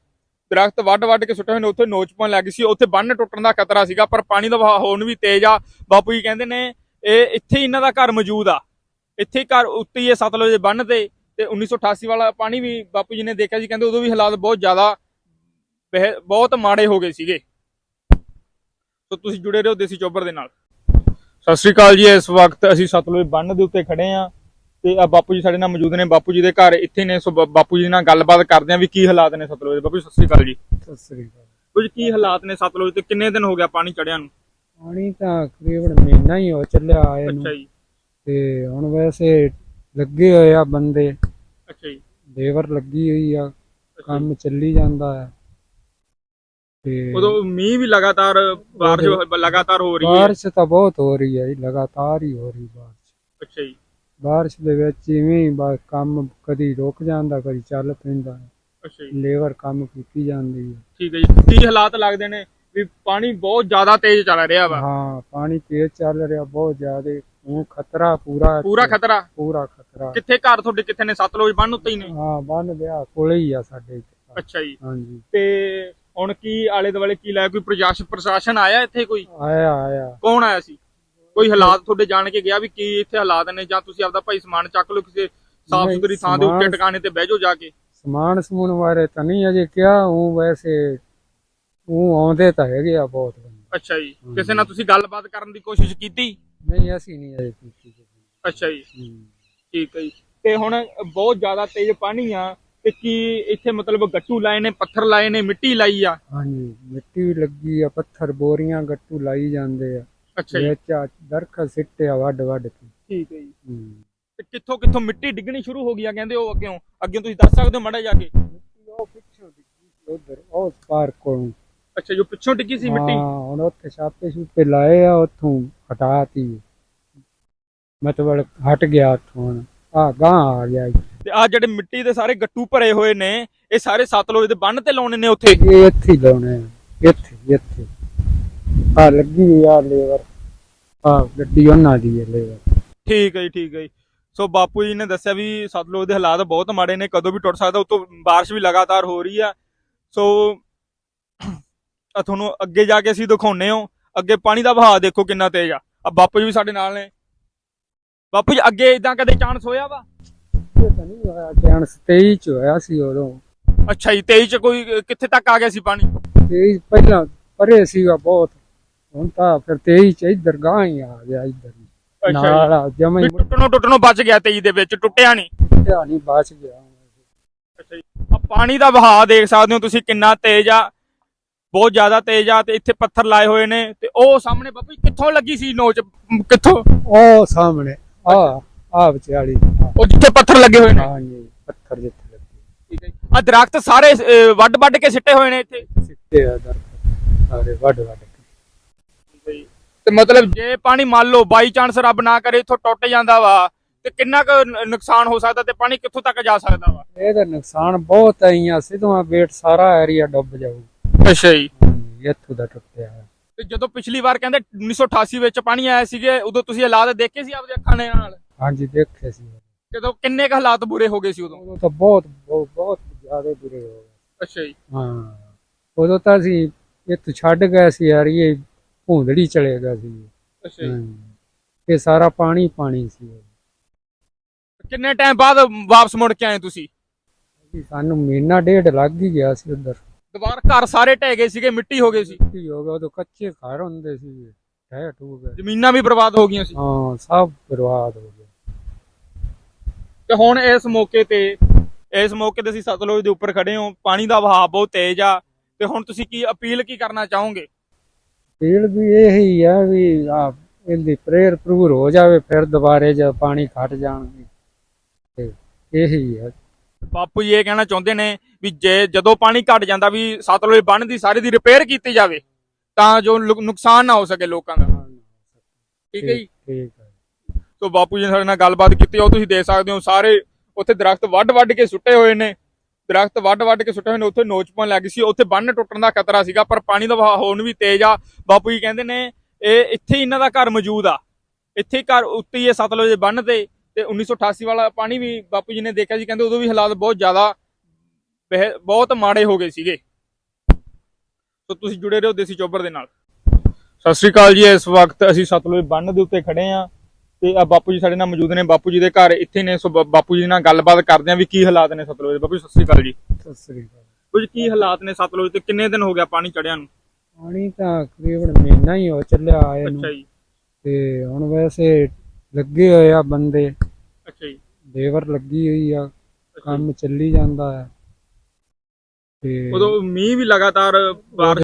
ਦਰਖਤ ਵੱਢ ਵੱਢ ਕੇ ਸੁੱਟੇ ਹੋਏ ਨੇ, ਉੱਥੇ ਨੋਚ ਪਾਉਣ ਲੱਗੀ ਸੀ, ਉੱਥੇ ਬੰਨ ਟੁੱਟਣ ਦਾ ਖਤਰਾ ਸੀਗਾ, ਪਰ ਪਾਣੀ ਦਾ ਵਹਾਅ ਹੋਣ ਵੀ ਤੇਜ਼ ਆ। ਬਾਪੂ ਜੀ ਕਹਿੰਦੇ ਨੇ, ਇਹ ਇੱਥੇ ਹੀ ਇਹਨਾਂ ਦਾ ਘਰ ਮੌਜੂਦ ਆ। ਇੱਥੇ ਹੀ ਘਰ ਉੱਤੇ ਹੀ ਹੈ ਸਤਲੁਜ ਬੰਨ ਤੇ ਤੇ 1988 ਵਾਲਾ ਪਾਣੀ ਵੀ ਬਾਪੂ ਜੀ ਨੇ ਦੇਖਿਆ ਸੀ, ਕਹਿੰਦੇ ਉਦੋਂ ਵੀ ਹਾਲਾਤ ਬਹੁਤ ਜ਼ਿਆਦਾ ਬਹਿ- ਬਹੁਤ ਮਾੜੇ ਹੋ ਗਏ ਸੀਗੇ। ਸੋ ਤੁਸੀਂ ਜੁੜੇ ਰਹੋ ਦੇਸੀ ਚੋਬਰ ਦੇ ਨਾਲ। ਸਤਿ ਸ਼੍ਰੀ ਅਕਾਲ ਜੀ, ਇਸ ਵਕਤ ਅਸੀਂ ਸਤਲੁਜ ਬੰਨ ਦੇ ਉੱਤੇ ਖੜੇ ਆ। ਤੇ ਆ ਬਾਪੂ ਜੀ ਸਾਡੇ ਨਾਲ ਮੌਜੂਦ ਨੇ। ਬਾਪੂ ਜੀ ਦੇ ਘਰ ਇੱਥੇ ਨੇ। ਸੋ ਬਾਪੂ ਜੀ ਨਾਲ ਗੱਲਬਾਤ ਕਰਦੇ ਆ ਵੀ ਕੀ ਹਾਲਾਤ ਨੇ ਸਤਲੁਜ ਦੇ। ਬਾਪੂ ਜੀ ਸਤਿ ਸ਼੍ਰੀ ਅਕਾਲ ਜੀ। ਸਤਿ ਸ੍ਰੀ ਅਕਾਲ। ਕੁਝ ਕੀ ਹਾਲਾਤ ਨੇ ਸਤਲੁਜ ਤੇ ਕਿੰਨੇ ਦਿਨ ਹੋ ਗਿਆ ਪਾਣੀ ਚੜਿਆ ਨੂੰ? ਪਾਣੀ ਤਾਂ ਤਕਰੀਬਨ ਮਹੀਨਾ ਹੀ ਹੋ ਚੱਲਿਆ ਆਏ ਨੂੰ। ਅੱਛਾ ਜੀ। ਤੇ ਹੁਣ ਵੈਸੇ ਲੱਗੇ ਹੋਏ ਆ ਬੰਦੇ। ਅੱਛਾ ਜੀ। ਲੇਬਰ ਲੱਗੀ ਹੋਈ ਆ। ਕੰਮ ਚੱਲੀ ਜਾਂਦਾ ਹੈ ਤੇ ਉਦੋਂ ਮੀਂਹ ਵੀ ਲਗਾਤਾਰ ਬਾਰਿਸ਼ ਲਗਾਤਾਰ ਹੋ ਰਹੀ ਹੈ। ਬਾਰਿਸ਼ ਤਾਂ ਬਹੁਤ ਹੋ ਰਹੀ ਹੈ ਜੀ, ਲਗਾਤਾਰ ਹੀ ਹੋ ਰਹੀ ਬਾਰਿਸ਼। ਅੱਛਾ ਜੀ। ਬਾਰਿਸ਼ ਦੇ ਵਿੱਚ ਇਵੇਂ ਹੀ ਬਸ ਕੰਮ ਕਦੀ ਰੁਕ ਜਾਂਦਾ ਕਦੀ ਚੱਲ ਪੈਂਦਾ। ਅੱਛਾ ਜੀ। ਲੇਬਰ ਕੰਮ ਕੀਤੀ ਜਾਂਦੀ ਹੈ। ਠੀਕ ਹੈ ਜੀ। ਕੀ ਹਾਲਾਤ ਲੱਗਦੇ ਨੇ ਵੀ ਪਾਣੀ ਬਹੁਤ ਜ਼ਿਆਦਾ ਤੇਜ਼ ਚੱਲ ਰਿਹਾ ਵਾ। ਹਾਂ ਪਾਣੀ ਤੇਜ਼ ਚੱਲ ਰਿਹਾ ਬਹੁਤ ਜ਼ਿਆਦਾ। ਉਹ ਖਤਰਾ ਪੂਰਾ ਪੂਰਾ ਖਤਰਾ? ਪੂਰਾ ਖਤਰਾ। ਕਿੱਥੇ ਘਰ ਤੁਹਾਡੇ ਕਿੱਥੇ ਨੇ? ਸਤਲੁਜ ਬੰਨ ਉੱਤੇ ਹੀ ਨੇ? ਹਾਂ ਬੰਨ ਵਿਆਹ ਕੋਲੇ ਹੀ ਆ ਸਾਡੇ ਇੱਥੇ। ਅੱਛਾ ਜੀ। ਹਾਂਜੀ। ਤੇ ਹੁਣ ਕੀ ਆਲੇ ਦੁਆਲੇ ਕੀ ਲਾਇਆ ਕੋਈ ਪ੍ਰਸ਼ਾਸਨ ਪ੍ਰਸ਼ਾਸਨ ਆਇਆ ਇੱਥੇ ਕੋਈ? ਆਇਆ ਆਇਆ। ਕੌਣ ਆਇਆ ਸੀ? ਕੋਈ ਹਾਲਾਤ ਤੁਹਾਡੇ ਜਾਣ ਕੇ ਗਿਆ ਵੀ ਕੀ ਇੱਥੇ ਹਾਲਾਤ ਨੇ ਜਾਂ ਤੁਸੀਂ ਆਪਦਾ ਭਾਈ ਸਮਾਨ ਚੱਕ ਲਓ ਕਿਸੇ ਸਾਫ਼ ਸੁਥਰੀ ਥਾਂ ਦੇ ਉੱਤੇ ਟਿਕਾਣੇ ਤੇ ਬਹਿ ਜਾਓ ਜਾ ਕੇ। ਸਮਾਨ ਸਮੂਨ ਬਾਰੇ ਤਾਂ ਨਹੀਂ ਅਜੇ ਕਿਹਾ ਉਹ ਵੈਸੇ ਉਹ ਆਉਂਦੇ ਤਾਂ ਹੈਗੇ ਆ ਬਹੁਤ ਬੰਦੇ। ਅੱਛਾ ਜੀ। ਕਿਸੇ ਨਾਲ ਤੁਸੀਂ ਗੱਲਬਾਤ ਕਰਨ ਦੀ ਕੋਸ਼ਿਸ਼ ਕੀਤੀ? ਨਹੀਂ ਅਸੀਂ ਨਹੀਂ ਅਜੇ ਕੀਤੀ ਅੱਛਾ ਜੀ। ਠੀਕ ਹੈ ਜੀ। ਤੇ ਹੁਣ ਬਹੁਤ ਜ਼ਿਆਦਾ ਤੇਜ਼ ਪਾਣੀ ਆ ਤੇ ਕੀ ਇੱਥੇ ਮਤਲਬ ਗੱਟੂ ਲਾਏ ਨੇ ਪੱਥਰ ਲਾਏ ਨੇ ਮਿੱਟੀ ਲਾਈ ਆ? ਹਾਂਜੀ ਮਿੱਟੀ ਲੱਗੀ ਆ ਪੱਥਰ ਬੋਰੀਆਂ ਗੱਟੂ ਲਾਈ ਜਾਂਦੇ ਆ। ਅੱਛਾ ਜੀ। ਵਿੱਚ ਆ ਦਰਖਤ ਸਿੱਟਿਆ ਵੱਡ ਵੱਡ ਕੇ। ਠੀਕ ਹੈ ਜੀ। ਹੂੰ। ਤੇ ਕਿੱਥੋਂ ਕਿੱਥੋਂ ਮਿੱਟੀ ਡਿੱਗਣੀ ਸ਼ੁਰੂ ਹੋ ਗਈ ਆ ਕਹਿੰਦੇ ਉਹ ਅੱਗਿਓਂ? ਅੱਗੇ ਤੁਸੀਂ ਦੱਸ ਸਕਦੇ ਹੋ ਮੜਾ ਜਾ ਕੇ? ਮਿੱਟੀ ਉਹ ਪਿੱਛੋਂ ਡਿੱਗੀ ਉਧਰ ਉਹ ਪਾਰ ਕੋਲੋਂ। ਅੱਛਾ ਜੋ ਪਿੱਛੋਂ ਡਿੱਗੀ ਸੀ ਮਿੱਟੀ? ਹਾਂ ਹੁਣ ਉੱਥੇ ਛਾਪੇ ਛੂਪੇ ਲਾਏ ਆ ਉੱਥੋਂ ਹਟਾਤੀ। ਮਤਲਬ ਹਟ ਗਿਆ ਉੱਥੋਂ ਹੁਣ। ਆ ਗਾਂ ਆ ਗਿਆ ਜੀ। ਤੇ ਆ ਜਿਹੜੇ ਮਿੱਟੀ ਦੇ ਸਾਰੇ ਗੱਟੂ ਭਰੇ ਹੋਏ ਨੇ ਇਹ ਸਾਰੇ ਸਤਲੁਜ ਦੇ ਬੰਨ ਤੇ ਲਾਉਣੇ ਨੇ ਉੱਥੇ? ਇਹ ਇੱਥੇ ਹੀ ਲਾਉਣੇ ਆ। ਇੱਥੇ ਇੱਥੇ। ਆ ਲੱਗੀ ਆ ਲੇਬਰ। ਆ ਗੱਡੀ ਉਹਨਾਂ ਦੀ ਹੈ ਲੇਬਰ। ਠੀਕ ਹੈ ਜੀ ਠੀਕ ਹੈ ਜੀ। ਸੋ ਬਾਪੂ ਜੀ ਨੇ ਦੱਸਿਆ ਵੀ ਸਤਲੁਜ ਦੇ ਹਾਲਾਤ ਬਹੁਤ ਮਾੜੇ ਨੇ ਕਦੋਂ ਵੀ ਟੁੱਟ ਸਕਦਾ ਉਤੋਂ ਬਾਰਿਸ਼ ਵੀ ਲਗਾਤਾਰ ਹੋ ਰਹੀ ਆ। ਸੋ ਆ ਤੁਹਾਨੂੰ ਅੱਗੇ ਜਾ ਕੇ ਅਸੀਂ ਦਿਖਾਉਨੇ ਹਾਂ। ਅੱਗੇ ਪਾਣੀ ਦਾ ਵਹਾਅ ਦੇਖੋ ਕਿੰਨਾ ਤੇਜ਼ ਆ। ਆ ਬਾਪੂ ਜੀ ਵੀ ਸਾਡੇ ਨਾਲ ਨੇ। ਬਾਪੂ ਜੀ ਅੱਗੇ ਇਦਾਂ ਕਦੇ ਚਾਂਸ ਹੋਇਆ ਵਾ? ਇਹ ਤਾਂ ਨਹੀਂ ਹੋਇਆ ਚਾਂਸ 23 ਚ ਹੋਇਆ ਸੀ ਉਦੋਂ। ਅੱਛਾ ਜੀ 23 ਚ ਕੋਈ ਕਿੱਥੇ ਤੱਕ ਆ ਗਿਆ ਸੀ ਪਾਣੀ? 23 ਪਹਿਲਾਂ ਪਰੇ ਸੀਗਾ ਬਹੁਤ। ਹੁਣ ਤਾਂ ਫਿਰ 23 ਚ ਇੱਧਰ ਗਾਂ ਹੀ ਆ ਗਿਆ ਇੱਧਰ ਨਾਲ ਜਮਾਂ ਟੁੱਟਣੋਂ ਟੁੱਟਣੋਂ ਬਚ ਗਿਆ 23 ਦੇ ਵਿੱਚ ਟੁੱਟਿਆ ਨਹੀਂ। ਮੁੱਟਿਆ ਨਹੀਂ ਬਚ ਗਿਆ ਅੱਛਾ ਜੀ। ਆ ਪਾਣੀ ਦਾ ਵਹਾਅ ਦੇਖ ਸਕਦੇ ਹੋ ਤੁਸੀਂ ਕਿੰਨਾ ਤੇਜ਼ ਆ। ਬਹੁਤ ਜ਼ਿਆਦਾ ਤੇਜ਼ ਆ ਤੇ ਇੱਥੇ ਪੱਥਰ ਲਾਏ ਹੋਏ ਨੇ ਤੇ ਉਹ ਸਾਹਮਣੇ ਬਾਪੂ ਕਿੱਥੋਂ ਲੱਗੀ ਸੀ ਨੋਚ? ਕਿੱਥੋਂ? ਉਹ ਸਾਹਮਣੇ ਆ ਆ ਵਿਚਾਲੀ। ਉਹ ਜਿੱਥੇ ਪੱਥਰ ਲੱਗੇ ਹੋਏ ਨੇ। ਹਾਂਜੀ ਪੱਥਰ ਜਿੱਥੇ ਲੱਗੇ। ਠੀਕ ਹੈ ਆ ਦਰਖਤ ਸਾਰੇ ਵੱਢ ਵੱਢ ਕੇ ਸਿੱਟੇ ਹੋਏ ਨੇ ਇੱਥੇ। ਸਿੱਟੇ ਆ ਦਰਖਤ ਸਾਰੇ ਵੱਡ ਵੱਡ ਤੇ ਮਤਲਬ ਜੇ ਪਾਣੀ ਮੰਨ ਲਓ ਬਾਈ ਚਾਂਸ ਰੱਬ ਨਾ ਕਰੇ ਇੱਥੋਂ ਟੁੱਟ ਜਾਂਦਾ ਵਾ ਤੇ ਕਿੰਨਾ ਕੁ ਨ- ਨੁਕਸਾਨ ਹੋ ਸਕਦਾ ਤੇ ਪਾਣੀ ਕਿੱਥੋਂ ਤੱਕ ਜਾ ਸਕਦਾ ਵਾ? ਇਹਦਾ ਨੁਕਸਾਨ ਬਹੁਤ ਹੈ ਆ ਸਿੱਧਵਾਂ ਬੇਟ ਸਾਰਾ ਏਰੀਆ ਡੁੱਬ ਜਾਊ। ਅੱਛਾ ਜੀ। ਹਾਂਜੀ, ਇੱਥੋਂ ਦਾ ਟੁੱਟਿਆ। ਤੇ ਜਦੋਂ ਪਿਛਲੀ ਵਾਰ ਕਹਿੰਦੇ 1988 ਵਿੱਚ ਪਾਣੀ ਆਇਆ ਸੀਗੇ ਉਦੋਂ ਤੁਸੀਂ ਹਾਲਾਤ ਦੇਖੇ ਸੀ ਆਪਦੇ ਅੱਖਾਂ ਦੇ ਨਾਲ? ਹਾਂਜੀ ਦੇਖੇ ਸੀ। ਜਦੋਂ ਕਿੰਨੇ ਕੁ ਹਾਲਾਤ ਬੁਰੇ ਹੋ ਗਏ ਸੀ ਉਦੋਂ? ਉਦੋਂ ਤਾਂ ਬਹੁਤ ਬਹੁਤ ਬਹੁਤ ਜ਼ਿਆਦਾ ਬੁਰੇ ਹੋ ਗਏ। ਅੱਛਾ ਜੀ। ਹਾਂ। ਉਦੋਂ ਤਾਂ ਅਸੀਂ ਇੱਥੋਂ ਛੱਡ ਗਏ ਸੀ ਏਰੀਏ ਭੂੰਦੜੀ ਚਲੇ ਗਿਆ ਸੀ। ਅੱਛਾ ਜੀ। ਹਾਂ। ਇਹ ਸਾਰਾ ਪਾਣੀ ਪਾਣੀ ਸੀ। ਕਿੰਨੇ ਟਾਈਮ ਬਾਅਦ ਵਾਪਸ ਮੁੜ ਕੇ ਆਏ ਤੁਸੀਂ? ਸਾਨੂੰ ਮਹੀਨਾ ਡੇਢ ਲੱਗ ਹੀ ਗਿਆ ਸੀ ਉਧਰ। ਦੁਬਾਰਾ ਘਰ ਸਾਰੇ ਢਹਿ ਗਏ ਸੀਗੇ ਮਿੱਟੀ ਹੋ ਗਈ ਸੀ। ਕੀ ਹੋ ਗਿਆ ਉਦੋਂ ਕੱਚੇ ਘਰ ਹੁੰਦੇ ਸੀ ਠਹਿ ਠੂ ਗਏ। ਜ਼ਮੀਨਾਂ ਵੀ ਬਰਬਾਦ ਹੋ ਗਈਆਂ ਸੀ। ਹਾਂ ਸਭ ਬਰਬਾਦ ਹੋ ਗਿਆ ਤੇ ਹੁਣ ਇਸ ਮੌਕੇ ਤੇ ਇਸ ਮੌਕੇ ਤੇ ਅਸੀਂ ਸਤਲੁਜ ਦੇ ਉੱਪਰ ਖੜੇ ਹਾਂ। ਪਾਣੀ ਦਾ ਵਹਾਅ ਬਹੁਤ ਤੇਜ਼ ਆ। ਤੇ ਹੁਣ ਤੁਸੀਂ ਕੀ ਅਪੀਲ ਕੀ ਕਰਨਾ ਚਾਹੋਗੇ? ਪੀੜ ਵੀ ਇਹ ਹੀ ਆ ਵੀ ਆ ਇਹਦੀ ਪ੍ਰੇਅਰ ਪ੍ਰੂਰ ਹੋ ਜਾਵੇ ਫਿਰ ਦੁਬਾਰੇ ਜਦ ਪਾਣੀ ਘਟ ਜਾਣਗੇ। ਤੇ ਇਹੀ ਆ। ਬਾਪੂ ਜੀ ਇਹ ਕਹਿਣਾ ਚਾਹੁੰਦੇ ਨੇ ਵੀ ਜੇ ਜਦੋਂ ਪਾਣੀ ਘਟ ਜਾਂਦਾ ਵੀ ਸਤਲੁਜ ਬੰਨ ਦੀ ਸਾਰੀ ਦੀ ਰਿਪੇਅਰ ਕੀਤੀ ਜਾਵੇ ਤਾਂ ਜੋ ਨੁਕਸਾਨ ਨਾ ਹੋ ਸਕੇ ਲੋਕਾਂ ਦਾ। ਠੀਕ ਹੈ ਜੀ? ਠੀਕ ਹੈ ਸੋ ਬਾਪੂ ਜੀ ਨੇ ਸਾਡੇ ਨਾਲ ਗੱਲਬਾਤ ਕੀਤੀ ਉਹ ਤੁਸੀਂ ਦੇਖ ਸਕਦੇ ਹੋ ਸਾਰੇ ਉੱਥੇ ਦਰਖਤ ਵੱਢ ਵੱਢ ਕੇ ਸੁੱਟੇ ਹੋਏ ਨੇ। ਦਰਖਤ ਵੱਢ ਵੱਢ ਕੇ ਸੁੱਟੇ ਹੋਏ ਨੇ, ਉੱਥੇ ਨੋਚਪਣ ਲੱਗ ਸੀ, ਉੱਥੇ ਬੰਨ ਟੁੱਟਣ ਦਾ ਖਤਰਾ ਸੀਗਾ, ਪਰ ਪਾਣੀ ਦਾ ਵਹਾਅ ਹੋਣ ਵੀ ਤੇਜ਼ ਆ। ਬਾਪੂ ਜੀ ਕਹਿੰਦੇ ਨੇ, ਇਹ ਇੱਥੇ ਹੀ ਇਹਨਾਂ ਦਾ ਘਰ ਮੌਜੂਦ ਆ। ਇੱਥੇ ਘਰ ਉੱਤੇ ਹੀ ਹੈ ਸਤਲੁਜ ਦੇ ਬੰਨ ਤੇ ਤੇ 1988 ਵਾਲਾ ਪਾਣੀ ਵੀ ਬਾਪੂ ਜੀ ਨੇ ਦੇਖਿਆ ਸੀ, ਕਹਿੰਦੇ ਉਦੋਂ ਵੀ ਹਾਲਾਤ ਬਹੁਤ ਜ਼ਿਆਦਾ ਬਹਿ- ਬਹੁਤ ਮਾੜੇ ਹੋ ਗਏ ਸੀਗੇ। ਸੋ ਤੁਸੀਂ ਜੁੜੇ ਰਹੋ ਦੇਸੀ ਚੋਬਰ ਦੇ ਨਾਲ। ਸਤਿ ਸ਼੍ਰੀ ਅਕਾਲ ਜੀ, ਇਸ ਵਕਤ ਅਸੀਂ ਸਤਲੁਜ ਬੰਨ ਦੇ ਉੱਤੇ ਖੜੇ ਆ। ਤੇ ਆ ਬਾਪੂ ਜੀ ਸਾਡੇ ਨਾਲ ਮੌਜੂਦ ਨੇ। ਬਾਪੂ ਜੀ ਦੇ ਘਰ ਇੱਥੇ ਨੇ। ਸੋ ਬ- ਬਾਪੂ ਜੀ ਨਾਲ ਗੱਲਬਾਤ ਕਰਦੇ ਆ ਵੀ ਕੀ ਹਾਲਾਤ ਨੇ ਸਤਲੁਜ ਦੇ। ਬਾਪੂ ਜੀ ਸਤਿ ਸ਼੍ਰੀ ਅਕਾਲ ਜੀ। ਸਤਿ ਸ੍ਰੀ ਅਕਾਲ। ਕੁਝ ਕੀ ਹਾਲਾਤ ਨੇ ਸਤਲੁਜ ਤੇ ਕਿੰਨੇ ਦਿਨ ਹੋ ਗਿਆ ਪਾਣੀ ਚੜਿਆ ਨੂੰ? ਪਾਣੀ ਤਾਂ ਤਕਰੀਬਨ ਮਹੀਨਾ ਹੀ ਹੋ ਚੱਲਿਆ ਆਏ ਨੂੰ। ਅੱਛਾ ਜੀ। ਤੇ ਹੁਣ ਵੈਸੇ ਲੱਗੇ ਹੋਏ ਆ ਬੰਦੇ। ਅੱਛਾ ਜੀ। ਲੇਬਰ ਲੱਗੀ ਹੋਈ ਆ। ਕੰਮ ਚੱਲੀ ਜਾਂਦਾ ਹੈ ਤੇ ਉਦੋਂ ਮੀਂਹ ਵੀ ਲਗਾਤਾਰ ਬਾਰਿਸ਼